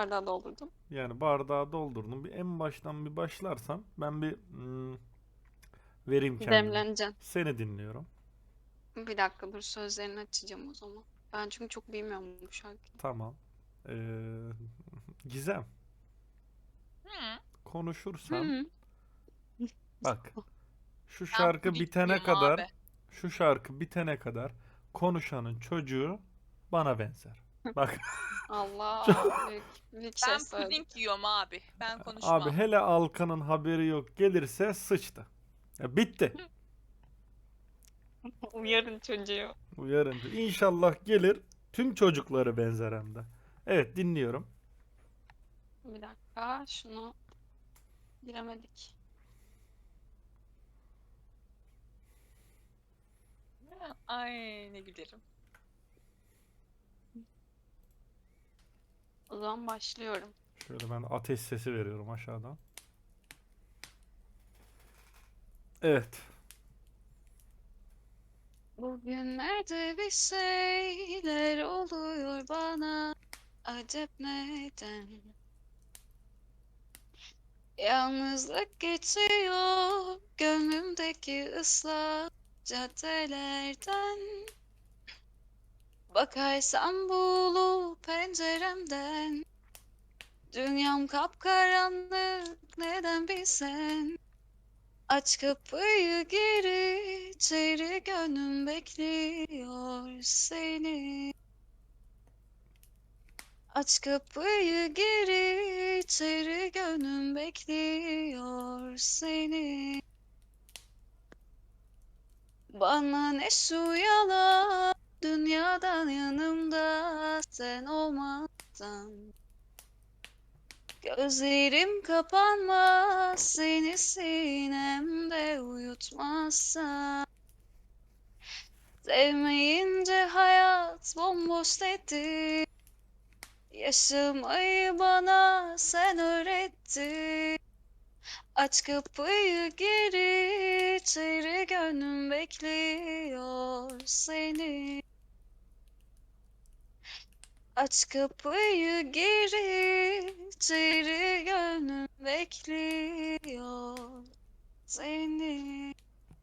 bardağı doldurdum. Yani bardağı doldurdum. Bir en baştan bir başlarsan ben bir hmm, vereyim kendime. Demleneceksin. Seni dinliyorum. Bir dakika dur sözlerini açacağım o zaman. Ben çünkü çok bilmiyorum bu şarkıyı. Tamam. Ee, Gizem Hı. konuşursan Hı. bak şu şarkı bitene kadar abi. şu şarkı bitene kadar konuşanın çocuğu bana benzer. Bak Allah büyük, büyük Ben söyledim. puding yiyorum abi. Ben konuşmam. abi hele Alkan'ın haberi yok gelirse sıçtı. Ya bitti. Uyarın çocuğu. Uyarınca. İnşallah gelir. Tüm çocukları benzer hem de. Evet dinliyorum. Bir dakika şunu giremedik. Ay ne gülerim. Zaman başlıyorum. Şöyle ben ateş sesi veriyorum aşağıdan. Evet. Bugünlerde bir şeyler oluyor bana acep neden? Yalnızlık geçiyor gönlümdeki ıslak caddelerden. Bakarsam bulu penceremden Dünyam kapkaranlık neden bilsen? Aç kapıyı geri içeri gönlüm bekliyor seni. Aç kapıyı geri içeri gönlüm bekliyor seni. Bana ne şu yalan dünyadan yanımda sen olmazsan Gözlerim kapanmaz seni sinemde uyutmazsam. Sevmeyince hayat bomboş dedi. Yaşamayı bana sen öğrettin Aç kapıyı geri içeri gönlüm bekliyor seni Aç kapıyı geri içeri gönlüm bekliyor